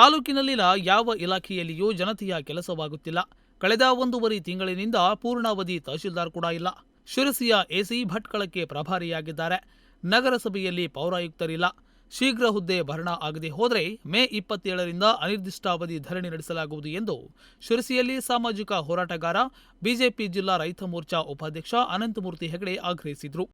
ತಾಲೂಕಿನಲ್ಲಿನ ಯಾವ ಇಲಾಖೆಯಲ್ಲಿಯೂ ಜನತೆಯ ಕೆಲಸವಾಗುತ್ತಿಲ್ಲ. ಕಳೆದ ಒಂದೂವರೆ ತಿಂಗಳಿನಿಂದ ಪೂರ್ಣಾವಧಿ ತಹಶೀಲ್ದಾರ್ ಕೂಡ ಇಲ್ಲ. ಶಿರಸಿಯ ಎಸಿ ಭಟ್ಕಳಕ್ಕೆ ಪ್ರಭಾರಿಯಾಗಿದ್ದಾರೆ. ನಗರಸಭೆಯಲ್ಲಿ ಪೌರಾಯುಕ್ತರಿಲ್ಲ. ಶೀಘ್ರ ಹುದ್ದೆ ಭರಣ ಆಗದೆ ಹೋದರೆ ಮೇ ಇಪ್ಪತ್ತೇಳರಿಂದ ಅನಿರ್ದಿಷ್ಟಾವಧಿ ಧರಣಿ ನಡೆಸಲಾಗುವುದು ಎಂದು ಶಿರಸಿಯಲ್ಲಿ ಸಾಮಾಜಿಕ ಹೋರಾಟಗಾರ, ಬಿಜೆಪಿ ಜಿಲ್ಲಾ ರೈತ ಮೋರ್ಚಾ ಉಪಾಧ್ಯಕ್ಷ ಅನಂತಮೂರ್ತಿ ಹೆಗಡೆ ಆಗ್ರಹಿಸಿದರು.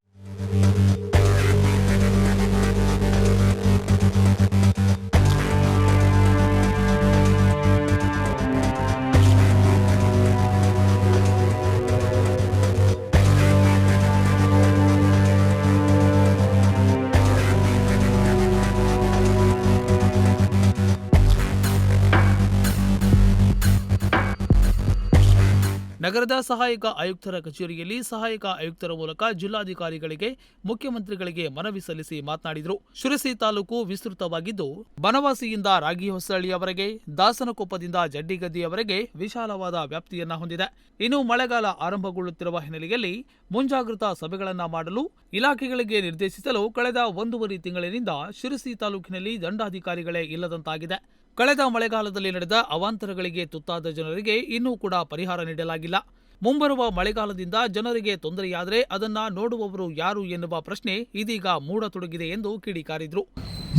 ನಗರದ ಸಹಾಯಕ ಆಯುಕ್ತರ ಕಚೇರಿಯಲ್ಲಿ ಸಹಾಯಕ ಆಯುಕ್ತರ ಮೂಲಕ ಜಿಲ್ಲಾಧಿಕಾರಿಗಳಿಗೆ, ಮುಖ್ಯಮಂತ್ರಿಗಳಿಗೆ ಮನವಿ ಸಲ್ಲಿಸಿ ಮಾತನಾಡಿದರು. ಶಿರಸಿ ತಾಲೂಕು ವಿಸ್ತೃತವಾಗಿದ್ದು, ಬನವಾಸಿಯಿಂದ ರಾಗಿ ಹೊಸಳ್ಳಿಯವರೆಗೆ ದಾಸನಕೊಪ್ಪದಿಂದ ಜಡ್ಡಿಗದ್ದಿಯವರೆಗೆ ವಿಶಾಲವಾದ ವ್ಯಾಪ್ತಿಯನ್ನ ಹೊಂದಿದೆ. ಇನ್ನು ಮಳೆಗಾಲ ಆರಂಭಗೊಳ್ಳುತ್ತಿರುವ ಹಿನ್ನೆಲೆಯಲ್ಲಿ ಮುಂಜಾಗ್ರತಾ ಸಭೆಗಳನ್ನ ಮಾಡಲು ಇಲಾಖೆಗಳಿಗೆ ನಿರ್ದೇಶಿಸಲು ಕಳೆದ ಒಂದೂವರೆ ತಿಂಗಳಿನಿಂದ ಶಿರಸಿ ತಾಲೂಕಿನಲ್ಲಿ ದಂಡಾಧಿಕಾರಿಗಳೇ ಇಲ್ಲದಂತಾಗಿದೆ. ಕಳೆದ ಮಳೆಗಾಲದಲ್ಲಿ ನಡೆದ ಅವಾಂತರಗಳಿಗೆ ತುತ್ತಾದ ಜನರಿಗೆ ಇನ್ನೂ ಕೂಡ ಪರಿಹಾರ ನೀಡಲಾಗಿಲ್ಲ. ಮುಂಬರುವ ಮಳೆಗಾಲದಿಂದ ಜನರಿಗೆ ತೊಂದರೆಯಾದರೆ ಅದನ್ನ ನೋಡುವವರು ಯಾರು ಎನ್ನುವ ಪ್ರಶ್ನೆ ಇದೀಗ ಮೂಡತೊಡಗಿದೆ ಎಂದು ಕಿಡಿಕಾರಿದ್ರು.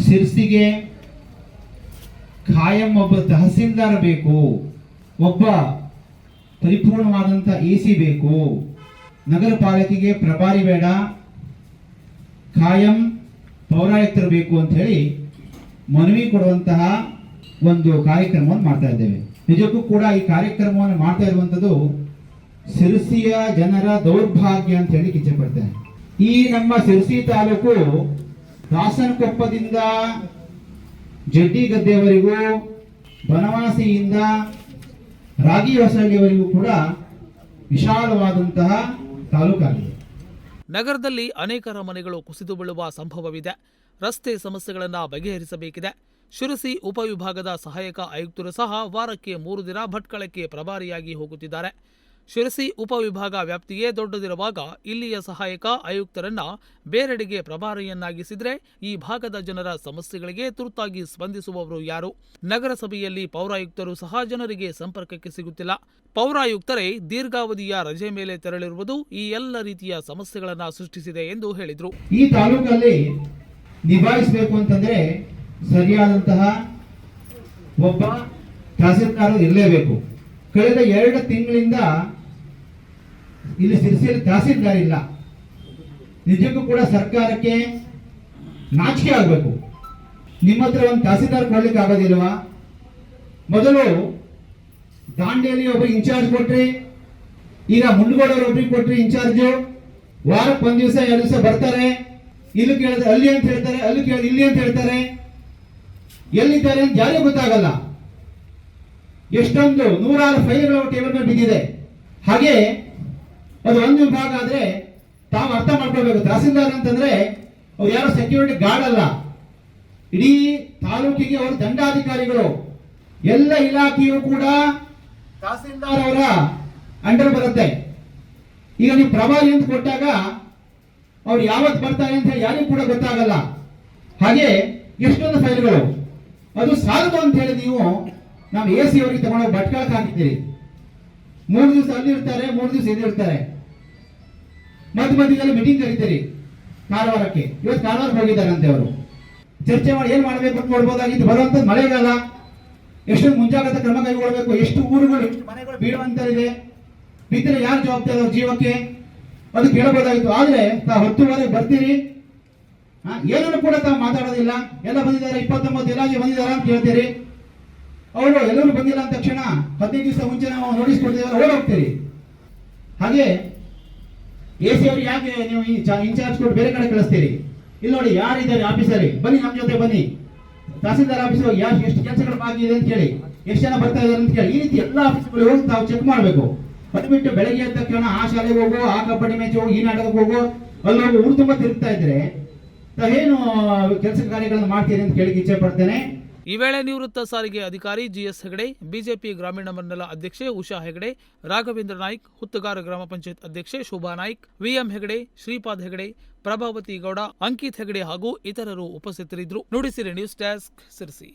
ಶಿರ್ಸಿಗೆ ಖಾಯಂ ಒಬ್ಬ ತಹಸೀಲ್ದಾರ್ ಬೇಕು, ಒಬ್ಬ ಪರಿಪೂರ್ಣವಾದಂಥ ಎ ಸಿ ಬೇಕು. ನಗರ ಪಾಲಿಕೆಗೆ ಪ್ರಭಾರಿ ಬೇಡ ಖಾಯಂ ಪೌರಾಯುಕ್ತರು ಬೇಕು ಅಂತ ಹೇಳಿ ಮನವಿ ಕೊಡುವಂತಹ ಒಂದು ಕಾರ್ಯಕ್ರಮವನ್ನು ಮಾಡ್ತಾ ಇದ್ದೇವೆ. ನಿಜಕ್ಕೂ ಕೂಡ ಈ ಕಾರ್ಯಕ್ರಮವನ್ನು ಮಾಡ್ತಾ ಇರುವಂಥದ್ದು ಸಿರಸಿಯ ಜನರ ದೌರ್ಭಾಗ್ಯ ಅಂತ ಹೇಳಿ ಇಚ್ಛೆ ಈ ನಮ್ಮ ಸಿರಸಿ ತಾಲೂಕು ದಾಸನಕೊಪ್ಪದಿಂದ ಜಡ್ಡಿ ಗದ್ದೆಯವರೆಗೂ, ಬನವಾಸಿಯಿಂದ ರಾಗಿ ಹೊಸಳ್ಳಿಯವರೆಗೂ ಕೂಡ ವಿಶಾಲವಾದಂತಹ ತಾಲೂಕಾಗಿದೆ. ನಗರದಲ್ಲಿ ಅನೇಕರ ಮನೆಗಳು ಕುಸಿದು ಬೀಳುವ ಸಂಭವವಿದೆ. ರಸ್ತೆ ಸಮಸ್ಯೆಗಳನ್ನು ಬಗೆಹರಿಸಬೇಕಿದೆ. ಶಿರಸಿ ಉಪವಿಭಾಗದ ಸಹಾಯಕ ಆಯುಕ್ತರು ಸಹ ವಾರಕ್ಕೆ ಮೂರು ದಿನ ಭಟ್ಕಳಕ್ಕೆ ಪ್ರಭಾರಿಯಾಗಿ ಹೋಗುತ್ತಿದ್ದಾರೆ. ಶಿರಸಿ ಉಪವಿಭಾಗ ವ್ಯಾಪ್ತಿಯೇ ದೊಡ್ಡದಿರುವಾಗ ಇಲ್ಲಿಯ ಸಹಾಯಕ ಆಯುಕ್ತರನ್ನ ಬೇರೆಡೆಗೆ ಪ್ರಭಾರಿಯನ್ನಾಗಿಸಿದ್ರೆ ಈ ಭಾಗದ ಜನರ ಸಮಸ್ಯೆಗಳಿಗೆ ತುರ್ತಾಗಿ ಸ್ಪಂದಿಸುವವರು ಯಾರು? ನಗರಸಭೆಯಲ್ಲಿ ಪೌರಾಯುಕ್ತರು ಸಹ ಜನರಿಗೆ ಸಂಪರ್ಕಕ್ಕೆ ಸಿಗುತ್ತಿಲ್ಲ. ಪೌರಾಯುಕ್ತರೇ ದೀರ್ಘಾವಧಿಯ ರಜೆ ಮೇಲೆ ತೆರಳಿರುವುದು ಈ ಎಲ್ಲ ರೀತಿಯ ಸಮಸ್ಯೆಗಳನ್ನು ಸೃಷ್ಟಿಸಿದೆ ಎಂದು ಹೇಳಿದರು. ಈ ತಾಲೂಕಲ್ಲಿ ನಿಭಾಯಿಸಬೇಕು ಅಂತಂದ್ರೆ ಸರಿಯಾದಂತಹ ಒಬ್ಬ ತಹಸೀಲ್ದಾರ್ ಇರಲೇಬೇಕು. ಕಳೆದ ಎರಡು ತಿಂಗಳಿಂದ ಇಲ್ಲಿ ಸಿರಿಸಿಯಲ್ಲಿ ತಹಸೀಲ್ದಾರ್ ಇಲ್ಲ. ನಿಜಕ್ಕೂ ಕೂಡ ಸರ್ಕಾರಕ್ಕೆ ನಾಚಿಕೆ ಆಗಬೇಕು. ನಿಮ್ಮ ಹತ್ರ ಒಂದು ತಹಸೀಲ್ದಾರ್ ಕೊಡ್ಲಿಕ್ಕೆ ಆಗೋದಿಲ್ವಾ? ಮೊದಲು ದಾಂಡೇಲಿ ಒಬ್ಬ ಇನ್ಚಾರ್ಜ್ ಕೊಟ್ರಿ, ಈಗ ಮುಂಡ್ಗೋಡವ್ರು ಒಬ್ರಿಗೆ ಕೊಟ್ರಿ ಇನ್ಚಾರ್ಜು. ವಾರಕ್ಕೆ ಒಂದ್ ದಿವಸ, ಎರಡು ದಿವಸ ಬರ್ತಾರೆ. ಇಲ್ಲಿ ಕೇಳಿದ್ರೆ ಅಲ್ಲಿ ಅಂತ ಹೇಳ್ತಾರೆ, ಅಲ್ಲಿ ಕೇಳಿದ್ರೆ ಇಲ್ಲಿ ಅಂತ ಹೇಳ್ತಾರೆ. ಎಲ್ಲಿದ್ದಾರೆ ಅಂತ ಯಾರಿಗೂ ಗೊತ್ತಾಗಲ್ಲ. ಎಷ್ಟೊಂದು ನೂರಾರು ಫೈಲ್ಗಳು ಟೇಬಲ್ ಬಿದ್ದಿದೆ. ಹಾಗೆ ಅದು ಒಂದು ವಿಭಾಗ ಆದ್ರೆ ತಾವು ಅರ್ಥ ಮಾಡ್ಕೊಳ್ಬೇಕು. ತಹಸೀಲ್ದಾರ್ ಅಂತಂದ್ರೆ ಅವ್ರು ಯಾರು ಸೆಕ್ಯೂರಿಟಿ ಗಾರ್ಡ್ ಅಲ್ಲ. ಇಡೀ ತಾಲೂಕಿಗೆ ಅವರು ದಂಡಾಧಿಕಾರಿಗಳು. ಎಲ್ಲ ಇಲಾಖೆಯು ಕೂಡ ತಹಸೀಲ್ದಾರ್ ಅವರ ಅಂಡರ್ ಬರುತ್ತೆ. ಈಗ ನೀವು ಪ್ರಭಾರಿ ಅಂತ ಕೊಟ್ಟಾಗ ಅವ್ರು ಯಾವತ್ತು ಬರ್ತಾರೆ ಅಂತ ಯಾರಿಗೂ ಕೂಡ ಗೊತ್ತಾಗಲ್ಲ. ಹಾಗೆ ಎಷ್ಟೊಂದು ಫೈಲ್ಗಳು. ಅದು ಸಾಲದು ಅಂತ ಹೇಳಿ ನೀವು ನಾವು ಎ ಸಿ ಅವರಿಗೆ ತಗೊಂಡೋಗಿ ಬಟ್ಕಳಕ್ಕೆ ಹಾಕಿದ್ದೀರಿ. ಮೂರು ದಿವಸ ಅಲ್ಲಿ ಇರ್ತಾರೆ, ಮೂರು ದಿವಸ ಇಲ್ಲಿ ಇರ್ತಾರೆ. ಮಧ್ಯ ಮಧ್ಯದಲ್ಲಿ ಮೀಟಿಂಗ್ ಕರೀತೀರಿ ಕಾರವಾರಕ್ಕೆ. ಇವತ್ತು ಕಾರವಾರ ಹೋಗಿದ್ದಾರಂತೆ ಅವರು. ಚರ್ಚೆ ಮಾಡಿ ಏನ್ ಮಾಡಬೇಕು ಅಂತ ನೋಡ್ಬೋದಾಗಿತ್ತು. ಬರುವಂತ ಮಳೆಗಾಲ. ಎಷ್ಟು ಮುಂಜಾಗ್ರತಾ ಕ್ರಮ ಕೈಗೊಳ್ಳಬೇಕು ಎಷ್ಟು ಊರುಗಳು ಮನೆಗಳು ಬೀಳುವಂತರಿದೆ. ಬಿದ್ದರೆ ಯಾರು ಜವಾಬ್ದಾರಿ ಜೀವಕ್ಕೆ? ಅದು ಕೇಳಬಹುದಾಗಿತ್ತು. ಆದ್ರೆ ಹತ್ತು ಮನೆಗೆ ಬರ್ತೀರಿ. ಏನನ್ನು ಕೂಡ ತಾವು ಮಾತಾಡೋದಿಲ್ಲ. ಎಲ್ಲ ಬಂದಿದ್ದಾರೆ, ಇಪ್ಪತ್ತೊಂಬತ್ತು ಇಲಾಖೆ ಬಂದಿದ್ದಾರೆ ಅಂತ ಕೇಳ್ತೀರಿ. ಅವರು ಎಲ್ಲರೂ ಬಂದಿಲ್ಲ ಅಂದ ತಕ್ಷಣ ಹದಿನೈದು ದಿವಸ ಮುಂಚೆ ನಾವು ನೋಟಿಸ್ ಕೊಡ್ತೀವಿ ಅವರು ಹೋಗ್ತೀರಿ. ಹಾಗೆ ಎ ಸಿ ಅವ್ರಿಗೆ ಯಾಕೆ ನೀವು ಇನ್ಚಾರ್ಜ್ ಕೊಟ್ಟು ಬೇರೆ ಕಡೆ ಕಳಿಸ್ತೀರಿ? ಇಲ್ಲಿ ನೋಡಿ, ಯಾರಿದ್ದಾರೆ ಆಫೀಸರಿ ಬನ್ನಿ, ನಮ್ಮ ಜೊತೆ ಬನ್ನಿ. ತಹಸೀಲ್ದಾರ್ ಆಫೀಸ್ ಯಾಕೆ ಎಷ್ಟು ಕೆಲಸಗಳು ಬಾಕಿ ಇದೆ ಅಂತ ಕೇಳಿ ಎಷ್ಟು ಜನ ಬರ್ತಾ ಇದ್ದಾರೆ ಅಂತ ಕೇಳಿ. ಈ ರೀತಿ ಎಲ್ಲ ಆಫೀಸ್ಗಳು ಹೋಗಿ ತಾವು ಚೆಕ್ ಮಾಡಬೇಕು. ಬಂದ್ಬಿಟ್ಟು ಬಿಟ್ಟು ಬೆಳಗ್ಗೆ ಎದ್ದ ತಕ್ಷಣ ಆ ಶಾಲೆಗೆ ಹೋಗು, ಆ ಕಬಡ್ಡಿ ಮ್ಯಾಚ್ ಹೋಗು, ಈ ನಾಟಕಕ್ಕೆ ಹೋಗು ಅಲ್ಲಿ ಹೋಗಿ ಊರು ತುಂಬ ತಿರುಗ್ತಾ ಇದ್ರೆ ಕೆಲಸ ಕಾರ್ಯಗಳನ್ನು ಮಾಡ್ತೀರಿ ಅಂತ ಕೇಳಿಕ್ಕೆ ಇಚ್ಛೆ ಪಡ್ತೇನೆ. ಈ ವೇಳೆ ನಿವೃತ್ತ ಸಾರಿಗೆ ಅಧಿಕಾರಿ ಜಿಎಸ್ ಹೆಗಡೆ, ಬಿಜೆಪಿ ಗ್ರಾಮೀಣ ಮಂಡಲ ಅಧ್ಯಕ್ಷೆ ಉಷಾ ಹೆಗಡೆ, ರಾಘವೇಂದ್ರ ನಾಯ್ಕ್, ಹುತ್ತಗಾರ ಗ್ರಾಮ ಪಂಚಾಯತ್ ಅಧ್ಯಕ್ಷೆ ಶೋಭಾ ನಾಯ್ಕ್, ವಿಎಂ ಹೆಗಡೆ, ಶ್ರೀಪಾದ್ ಹೆಗಡೆ, ಪ್ರಭಾವತಿ ಗೌಡ, ಅಂಕಿತ್ ಹೆಗಡೆ ಹಾಗೂ ಇತರರು ಉಪಸ್ಥಿತರಿದ್ದರು. Nudisiri news desk Sirsi.